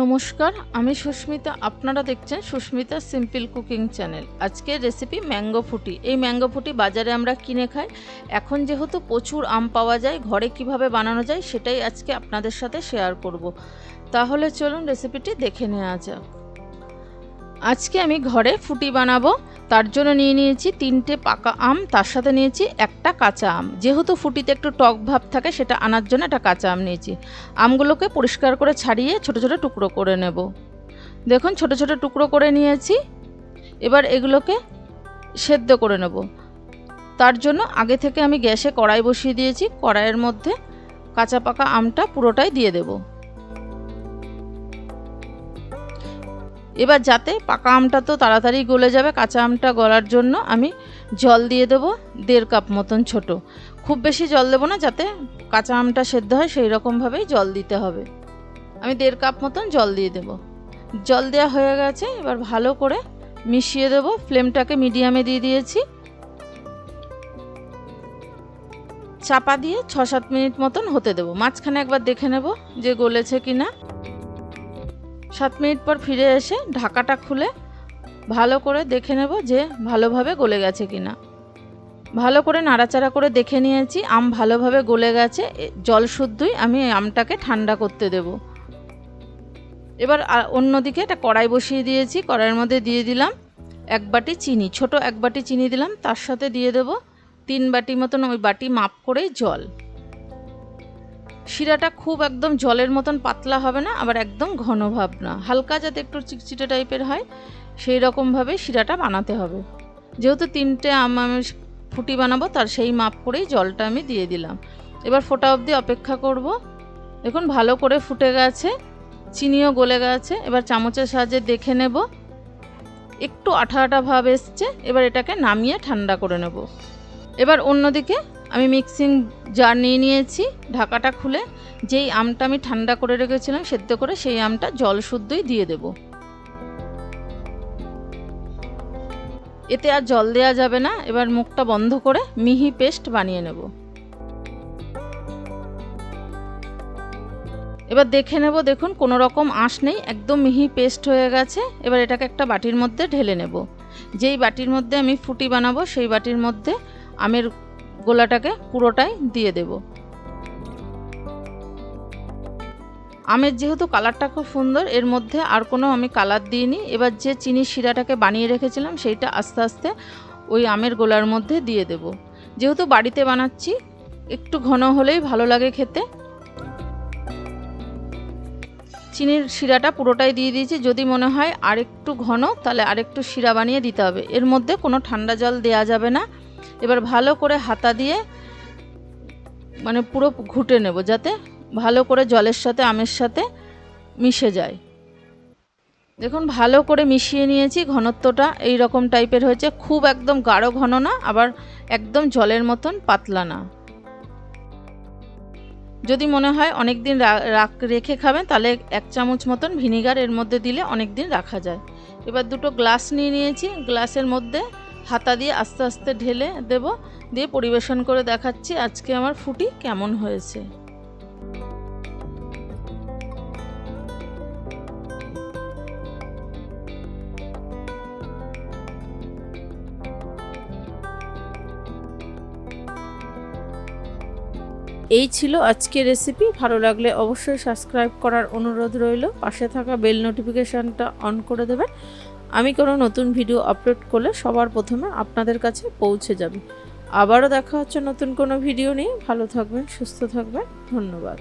নমস্কার, আমি সুস্মিতা। আপনারা দেখছেন সুস্মিতা সিম্পল কুকিং চ্যানেল আজকের রেসিপি ম্যাঙ্গো ফুটি। এই ম্যাঙ্গো ফুটি বাজারে আমরা কিনে খাই। এখন যেহেতু প্রচুর আম পাওয়া যায়, ঘরে কীভাবে বানানো যায় সেটাই আজকে আপনাদের সাথে শেয়ার করব। তাহলে চলুন রেসিপিটি দেখে নেওয়া যাক। আজকে আমি ঘরে ফুটি বানাবো। তার জন্য নিয়ে নিয়েছি তিনটে পাকা আম, তার সাথে নিয়েছি একটা কাঁচা আম। যেহেতু ফুটিতে একটু টক ভাব থাকে, সেটা আনার জন্য একটা কাঁচা আম নিয়েছি। আমগুলোকে পরিষ্কার করে ছাড়িয়ে ছোট ছোট টুকরো করে নেব। দেখুন, ছোট ছোট টুকরো করে নিয়েছি। এবার এগুলোকে সেদ্ধ করে নেব। তার জন্য আগে থেকে আমি গ্যাসে কড়াই বসিয়ে দিয়েছি। কড়াইয়ের মধ্যে কাঁচা পাকা আমটা পুরোটাই দিয়ে দেবো। এবার যাতে পাকা আমটা তো তাড়াতাড়ি গলে যাবে, কাঁচা আমটা গলার জন্য আমি জল দিয়ে দেবো দেড় কাপ মতন ছোট। খুব বেশি জল দেবো না, যাতে কাঁচা আমটা সেদ্ধ হয় সেই রকমভাবেই জল দিতে হবে। আমি দেড় কাপ মতন জল দিয়ে দেব। জল দেওয়া হয়ে গেছে, এবার ভালো করে মিশিয়ে দেবো। ফ্লেমটাকে মিডিয়ামে দিয়ে দিয়েছি। চাপা দিয়ে ছ সাত মিনিট মতন হতে দেবো। মাঝখানে একবার দেখে নেব যে গলেছে কি না সাত মিনিট পর ফিরে এসে ঢাকাটা খুলে ভালো করে দেখে নেব যে ভালোভাবে গলে গেছে কি না ভালো করে নাড়াচাড়া করে দেখে নিয়েছি, আম ভালোভাবে গলে গেছে জল শুদ্ধই আমি আমটাকে ঠান্ডা করতে দেব। এবার অন্যদিকে একটা কড়াই বসিয়ে দিয়েছি, কড়াইয়ের মধ্যে দিয়ে দিলাম এক বাটি চিনি, ছোট এক বাটি চিনি দিলাম, তার সাথে দিয়ে দেব তিন বাটি মতন ওই বাটি মাপ করেই জল। শিরাটা খুব একদম জলের মতন পাতলা হবে না, আবার একদম ঘন ভাব না হালকা যাতে একটু চিটচিটে টাইপের হয়, সেই রকমভাবে শিরাটা বানাতে হবে। যেহেতু তিনটে আম আমি ফুটি বানাবো, তার সেই মাপ করেই জলটা আমি দিয়ে দিলাম। এবার ফোটা অবধি অপেক্ষা করব। দেখুন, ভালো করে ফুটে গেছে, চিনিও গলে গেছে। এবার চামচের সাহায্যে দেখে নেব। একটু আঠা আঠা ভাব এসছে, এবার এটাকে নামিয়ে ঠান্ডা করে নেব। এবার অন্যদিকে আমি মিক্সিং জার নিয়ে নিয়েছি, ঢাকাটা খুলে। যেই আমটা আমি ঠান্ডা করে রেখেছিলাম, সেদ্ধ করে সেই আমটা জল শুদ্ধই দিয়ে দেব। এতে আর জল দেওয়া যাবে না। এবার মুখটা বন্ধ করে মিহি পেস্ট বানিয়ে নেব। এবার দেখে নেব, দেখুন, কোনো রকম আঁশ নেই, একদম মিহি পেস্ট হয়ে গেছে। এবার এটাকে একটা বাটির মধ্যে ঢেলে নেব। যেই বাটির মধ্যে আমি ফুটি বানাবো, সেই বাটির মধ্যে আমের গোলাটাকে পুরোটাই দিয়ে দেব। আমের যেহেতু কালারটা খুব সুন্দর, এর মধ্যে আর কোনো আমি কালার দিইনি। এবার যে চিনি শিরাটাকে বানিয়ে রেখেছিলাম, সেইটা আস্তে আস্তে ওই আমের গোলার মধ্যে দিয়ে দেব। যেহেতু বাড়িতে বানাচ্ছি, একটু ঘন হলেই ভালো লাগে খেতে। চিনির শিরাটা পুরোটাই দিয়ে দিয়েছি। যদি মনে হয় আর একটু ঘন, তাহলে আরেকটু শিরা বানিয়ে দিতে হবে। এর মধ্যে কোনো ঠান্ডা জল দেওয়া যাবে না। এবার ভালো করে হাতা দিয়ে মানে পুরো ঘুটে নেব যাতে ভালো করে জলের সাথে, আমের সাথে মিশে যায়। দেখুন, ভালো করে মিশিয়ে নিয়েছি, ঘনত্বটা এই রকম টাইপের হয়েছে। খুব একদম গাঢ় ঘন না, আবার একদম জলের মতন পাতলা না। যদি মনে হয় অনেক দিন রেখে খাবেন, তাহলে এক চামচ মতন ভিনিগার এর মধ্যে দিলে অনেক দিন রাখা যায়। এবার দুটো গ্লাস নিয়ে নিয়েছি। গ্লাসের মধ্যে হাতা দিয়ে আস্তে আস্তে ঢেলে দেব, দিয়ে পরিবেশন করে দেখাচ্ছি আজকে আমার ফুটি কেমন হয়েছে। এই ছিল আজকের রেসিপি, ভালো লাগলে অবশ্যই সাবস্ক্রাইব করার অনুরোধ রইল। পাশে থাকা বেল নোটিফিকেশানটা অন করে দেবেন। আমি কোনো নতুন ভিডিও আপলোড করলে সবার প্রথমে আপনাদের কাছে পৌঁছে যাবে। আবারও দেখা হচ্ছে নতুন কোনো ভিডিও নিয়ে। ভালো থাকবেন, সুস্থ থাকবেন। ধন্যবাদ।